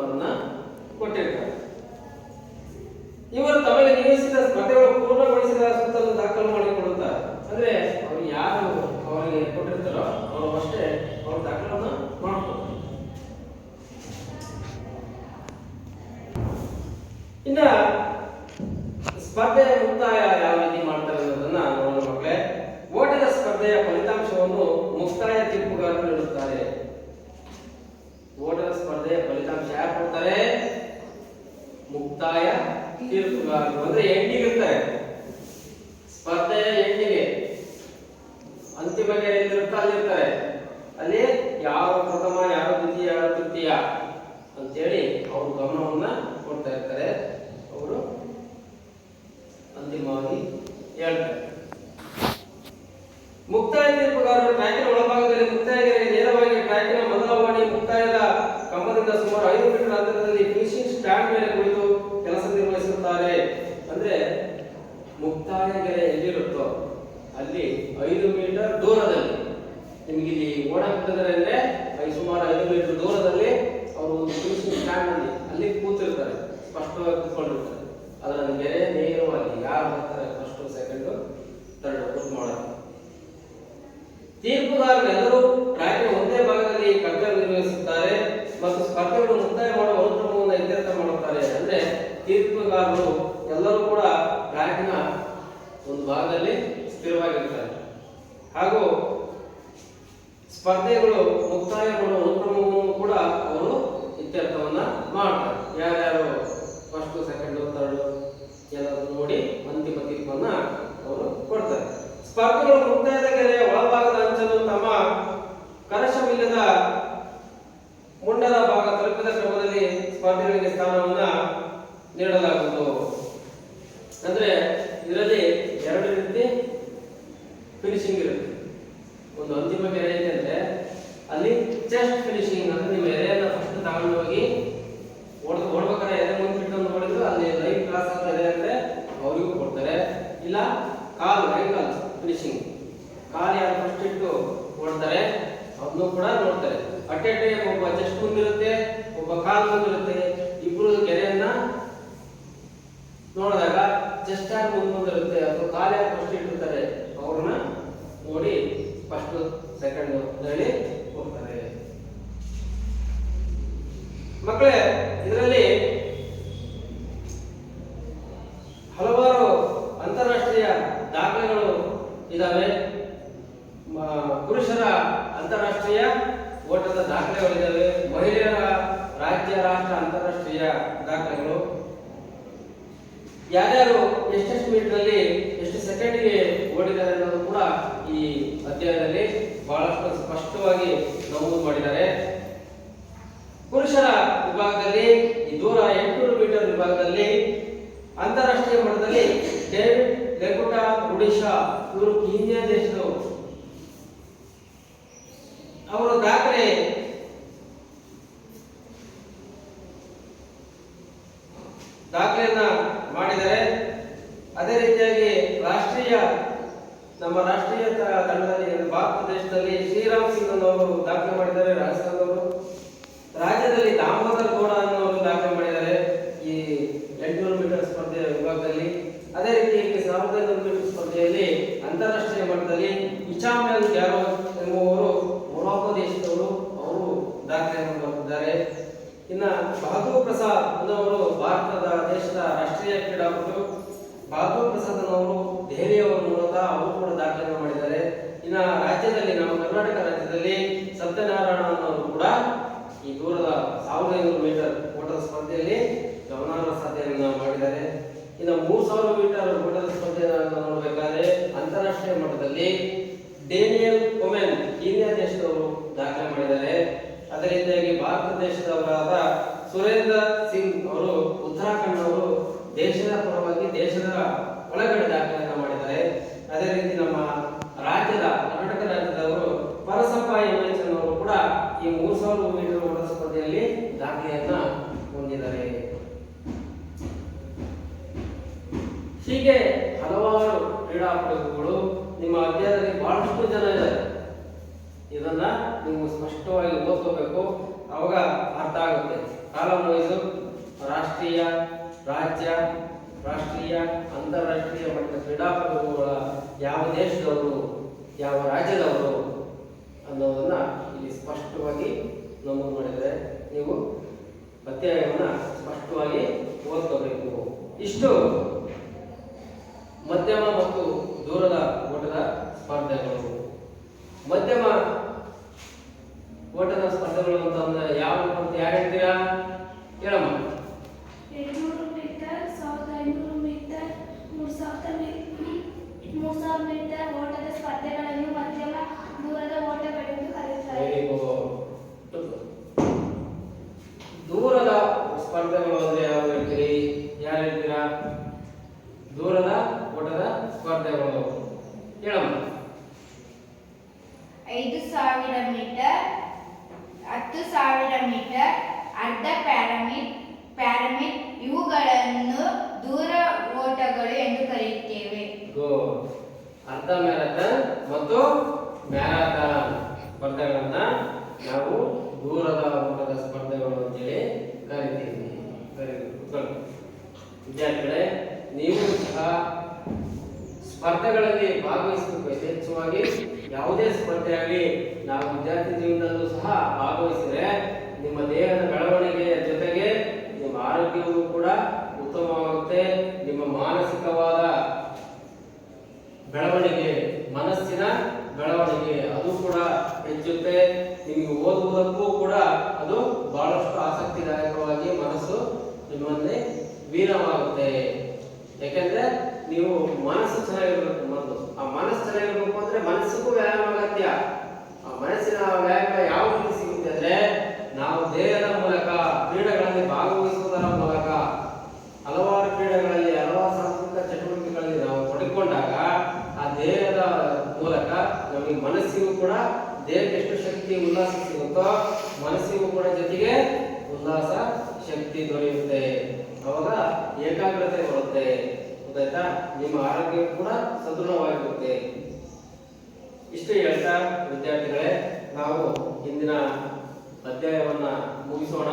ಅನ್ನ ಕೊಟ್ಟಿರ್ತಾರೆ मुक्त ನೋಡಿದಾಗ ಚೆಸ್ಟ್ ಆಗಿ ಮುಂದೆ ಇರುತ್ತೆ ಅಥವಾ ಕಾಲು ಫಸ್ಟ್ ಇಟ್ಟಿರ್ತಾರೆ ಅವ್ರನ್ನ ನೋಡಿ ಫಸ್ಟ್ ಸೆಕೆಂಡ್ ಹೇಳಿ ಹೋಗ್ತಾರೆ ಮಕ್ಕಳೇ ಇದರಲ್ಲಿ ಹಲವಾರು ಅಂತಾರಾಷ್ಟ್ರೀಯ ದಾಖಲೆಗಳು ಇದಾವೆ ಮ- ಪುರುಷರ ಅಂತಾರಾಷ್ಟ್ರೀಯ ಓಟದ ದಾಖಲೆಗಳಿದ್ದಾವೆ ಮಹಿಳೆಯರ ರಾಜ್ಯ ರಾಷ್ಟ್ರ ಅಂತಾರಾಷ್ಟ್ರೀಯ ದಾಖಲೆಗಳು ಯಾರ್ಯಾರು ಎಷ್ಟೆಷ್ಟು ಮೀಟರ್ನಲ್ಲಿ ಎಷ್ಟು ಸೆಕೆಂಡ್ಗೆ ಓಡಿದ್ದಾರೆ ಅನ್ನೋದು ಕೂಡ ಈ ಅಧ್ಯಾಯದಲ್ಲಿ ಬಹಳಷ್ಟು ಸ್ಪಷ್ಟವಾಗಿ ನಮೂದು ಮಾಡಿದ್ದಾರೆ ಪುರುಷರ ವಿಭಾಗದಲ್ಲಿ ಈ ದೂರ ಎಂಟುನೂರು ಮೀಟರ್ ವಿಭಾಗದಲ್ಲಿ ಅಂತಾರಾಷ್ಟ್ರೀಯ ಮಟ್ಟದಲ್ಲಿ ಡೇವಿಡ್ ಲೆಗುಟಾ ಒಡಿಶಾ ಇಂಡಿಯಾ ದೇಶದವರು ಅವರು ದಾಖಲೆ ದಾಖಲೆಯನ್ನ ಮಾಡಿದರೆ ಅದೇ ರೀತಿಯಾಗಿ ರಾಷ್ಟ್ರೀಯ, ನಮ್ಮ ರಾಷ್ಟ್ರೀಯ ತಂಡದಲ್ಲಿ, ಭಾರತ ದೇಶದಲ್ಲಿ ಶ್ರೀರಾಮ್ ಸಿಂಗ್ ಅನ್ನೋರು ದಾಖಲೆ ಮಾಡಿದ್ದಾರೆ, ರಾಜಸ್ಥಾನದವರು. ರಾಜ್ಯದಲ್ಲಿ ದಾಮೋದರ್ ಗೌಡ ಅನ್ನೋರು ದಾಖಲೆ ಮಾಡಿದ್ದಾರೆ ಈ ಎಂಟುನೂರು ಮೀಟರ್ ಸ್ಪರ್ಧೆಯ ವಿಭಾಗದಲ್ಲಿ. ಅದೇ ರೀತಿಯಾಗಿ ಸಾವಿರದ ಐನೂರು ಮೀಟರ್ ಸ್ಪರ್ಧೆಯಲ್ಲಿ ಅಂತಾರಾಷ್ಟ್ರೀಯ ಮಟ್ಟದಲ್ಲಿ ಇಚಾಮೆಲ್ ಗ್ಯಾರೋ ಎಂಬುವವರು ಮೊರಾಕೊ ದೇಶದವರು ಅವರು ದಾಖಲೆಯನ್ನು ಬರುತ್ತಿದ್ದಾರೆ ಇನ್ನು ಬಹದ್ದೂರ್ ಪ್ರಸಾದ್ ಅನ್ನೋರು ಭಾರತದ ದೇಶದ ರಾಷ್ಟ್ರೀಯ ಕ್ರೀಡಾಪಟು. ಬಹದ್ದೂರ್ ಪ್ರಸಾದ್ ಅನ್ನೋರು ದೆಹಲಿಯವರ ಮೂಲಕ ಅವರು ಕೂಡ ದಾಖಲೆಯನ್ನು ಮಾಡಿದ್ದಾರೆ. ಇನ್ನು ರಾಜ್ಯದಲ್ಲಿ ನಮ್ಮ ಕರ್ನಾಟಕ ರಾಜ್ಯದಲ್ಲಿ ಸತ್ಯನಾರಾಯಣ ಅನ್ನೋರು ಕೂಡ ಈ ದೂರದ ಸಾವಿರದ ಐನೂರು ಮೀಟರ್ ಓಟದ ಸ್ಪರ್ಧೆಯಲ್ಲಿ ಗಮನಾರ್ಹ ಸಾಧನೆಯನ್ನು ಮಾಡಿದ್ದಾರೆ. ಇನ್ನು ಮೂರು ಸಾವಿರ ಮೀಟರ್ ಓಟದ ಸ್ಪರ್ಧೆಯನ್ನು ನೋಡಬೇಕಾದ್ರೆ ಅಂತಾರಾಷ್ಟ್ರೀಯ ಮಟ್ಟದಲ್ಲಿ ಡೇನಿಯಲ್ ಒಮೆನ್ ಕೀನ್ಯಾ ದೇಶದವರು ದಾಖಲೆ ಮಾಡಿದ್ದಾರೆ. ಅದರಿಂದಾಗಿ ಭಾರತ ದೇಶದವರಾದ ಸುರೇಂದ್ರ ಸಿಂಗ್ ಅವರು ಉತ್ತರಾಖಂಡ್ ಅವರು ದೇಶದ ಪರವಾಗಿ ದೇಶದ ಒಳಗಡೆ ದಾಖಲೆಯನ್ನು ಮಾಡಿದ್ದಾರೆ. ಅದೇ ರೀತಿ ನಮ್ಮ ರಾಜ್ಯದ ಕರ್ನಾಟಕ ರಾಜ್ಯದವರು ಪರಸಪ್ಪ ಎಂ ಅವರು ಕೂಡ ಈ ಮೂರು ಸಾವಿರ ಮೀಟರ್ ಓಟದ ಸ್ಪರ್ಧೆಯಲ್ಲಿ ದಾಖಲೆಯನ್ನ ಹೊಂದಿದ್ದಾರೆ ಹೀಗೆ ಹಲವಾರು ಕ್ರೀಡಾಪಟುಗಳು ನಿಮ್ಮ ಅಧ್ಯಯನದಲ್ಲಿ ಬಹಳಷ್ಟು ಜನ ಇದ್ದಾರೆ. ಇದನ್ನ ನೀವು ಸ್ಪಷ್ಟವಾಗಿ ಓದ್ಕೋಬೇಕು. ಅವಾಗ ಅರ್ಥ ಆಗುತ್ತೆ. ಕಾಲಮ್ ರಾಷ್ಟ್ರೀಯ, ರಾಜ್ಯ, ರಾಷ್ಟ್ರೀಯ, ಅಂತಾರಾಷ್ಟ್ರೀಯ ಮಟ್ಟದ ಕ್ರೀಡಾಪಟುಗಳ ಯಾವ ದೇಶದವರು, ಯಾವ ರಾಜ್ಯದವರು ಅನ್ನೋದನ್ನ ಇಲ್ಲಿ ಸ್ಪಷ್ಟವಾಗಿ ನಮೂದು ಮಾಡಿದರೆ ನೀವು ಅಧ್ಯಾಯವನ್ನು ಸ್ಪಷ್ಟವಾಗಿ ಓದ್ಕೋಬೇಕು. ಇಷ್ಟು. ಮಧ್ಯಮ ಮತ್ತು ದೂರದ ಓಟದ ಸ್ಪರ್ಧೆಗಳು. ಮಧ್ಯಮ ಓಟದ ಸ್ಪರ್ಧೆಗಳು ಅಂತಂದ್ರೆ ಯಾವ ಅಂತ ಯಾರು ಹೇಳ್ತೀರಾ ಹೇಳಮ್ಮ. ಎಂಟುನೂರು ಮೀಟರ್ ಸಾವಿರದ ಐನೂರು ಮೀಟರ್ ಮೂರು ಸಾವಿರದ ಮೂರು ಸಾವಿರ ಮೀಟರ್ ಓಟದ ಸ್ಪರ್ಧೆಗಳನ್ನು ಮಧ್ಯಮ ದೂರದ ಓಟಗಳೆಂದು ಕರೆಯುತ್ತಾರೆ. ದೂರದ ಸ್ಪರ್ಧೆಗಳು ಅಂದ್ರೆ ಯಾವ ಹೇಳ್ತೀರಿ? ಯಾರು ಹೇಳ್ತೀರಾ? ದೂರದ ಓಟದ ಸ್ಪರ್ಧೆಗಳು. ಹೇಳಮ್ಮ. ಐದು ಸಾವಿರ ಮೀಟರ್ ಹತ್ತು ಸಾವಿರ ಮೀಟರ್ ಅರ್ಧ ಪ್ಯಾರಮಿಡ್ ಪ್ಯಾರಮಿಡ್ ಇವುಗಳನ್ನು ದೂರ ಓಟಗಳು ಎಂದು ಕರೆಯುತ್ತೇವೆ. ಅರ್ಧ ಮ್ಯಾರಥಾನ್ ಮತ್ತು ಮ್ಯಾರಥಾನ್ ಸ್ಪರ್ಧೆಗಳನ್ನ ನಾವು ದೂರದ ಓಟದ ಸ್ಪರ್ಧೆಗಳು ಅಂತೇಳಿ ಕರಿತೀವಿ. ವಿದ್ಯಾರ್ಥಿಗಳೇ ನೀವು ಸಹ ಸ್ಪರ್ಧೆಗಳಲ್ಲಿ ಭಾಗವಹಿಸಬೇಕು. ಯಥೇಚ್ಛವಾಗಿ ಯಾವುದೇ ಸ್ಪರ್ಧೆ ಆಗಲಿ ನಾವು ವಿದ್ಯಾರ್ಥಿ ಜೀವನದಲ್ಲೂ ಸಹ ಭಾಗವಹಿಸಿದ್ರೆ ನಿಮ್ಮ ದೇಹದ ಬೆಳವಣಿಗೆಯ ಜೊತೆಗೆ ನಿಮ್ಮ ಆರೋಗ್ಯವೂ ಕೂಡ ಉತ್ತಮವಾಗುತ್ತೆ. ನಿಮ್ಮ ಮಾನಸಿಕವಾದ ಬೆಳವಣಿಗೆ, ಮನಸ್ಸಿನ ಬೆಳವಣಿಗೆ ಅದು ಕೂಡ ಹೆಚ್ಚುತ್ತೆ. ನಿಮಗೆ ಓದುವುದಕ್ಕೂ ಕೂಡ ಅದು ಬಹಳಷ್ಟು ಆಸಕ್ತಿದಾಯಕವಾಗಿ ಮನಸ್ಸು ನಿಮ್ಮಲ್ಲಿ ವೀರವಾಗುತ್ತೆ ಯಾಕೆಂದ್ರೆ ನೀವು ಮನಸ್ಸು ಚೆನ್ನಾಗಿರ್ಬೇಕು ಮೊದಲು. ಆ ಮನಸ್ಸು ಚೆನ್ನಾಗಿರ್ಬೇಕು ಅಂದ್ರೆ ಮನಸ್ಸಿಗೂ ವ್ಯಾಯಾಮ ಅಗತ್ಯ. ಆ ಮನಸ್ಸಿನ ವ್ಯಾಯಾಮ ಯಾವ ರೀತಿ ಸಿಗುತ್ತೆ ಅಂದ್ರೆ ನಾವು ದೇಹದ ಮೂಲಕ ಕ್ರೀಡೆಗಳಲ್ಲಿ ಭಾಗವಹಿಸುವುದರ ಮೂಲಕ ಹಲವಾರು ಕ್ರೀಡೆಗಳಲ್ಲಿ, ಹಲವಾರು ಸಾಂಸ್ಕೃತಿಕ ಚಟುವಟಿಕೆಗಳಲ್ಲಿ ನಾವು ತೊಡಗಿಕೊಂಡಾಗ ಆ ದೇಹದ ಮೂಲಕ ನಮಗೆ ಮನಸ್ಸಿಗೂ ಕೂಡ ದೇಹಕ್ಕೆ ಎಷ್ಟು ಶಕ್ತಿ, ಉಲ್ಲಾಸ ಸಿಗುತ್ತೋ ಮನಸ್ಸಿಗೂ ಕೂಡ ಜೊತೆಗೆ ಉಲ್ಲಾಸ, ಶಕ್ತಿ ದೊರೆಯುತ್ತೆ. ಅವಾಗ ಏಕಾಗ್ರತೆ ಬರುತ್ತೆ. ಗೊತ್ತಾಯ್ತಾ? ನಿಮ್ಮ ಆರೋಗ್ಯ ಕೂಡ ಸದೃಢವಾಗಿರುತ್ತೆ. ಇಷ್ಟು ಹೇಳ್ತಾ ವಿದ್ಯಾರ್ಥಿಗಳೇ ನಾವು ಇಂದಿನ ಅಧ್ಯಾಯವನ್ನ ಮುಗಿಸೋಣ.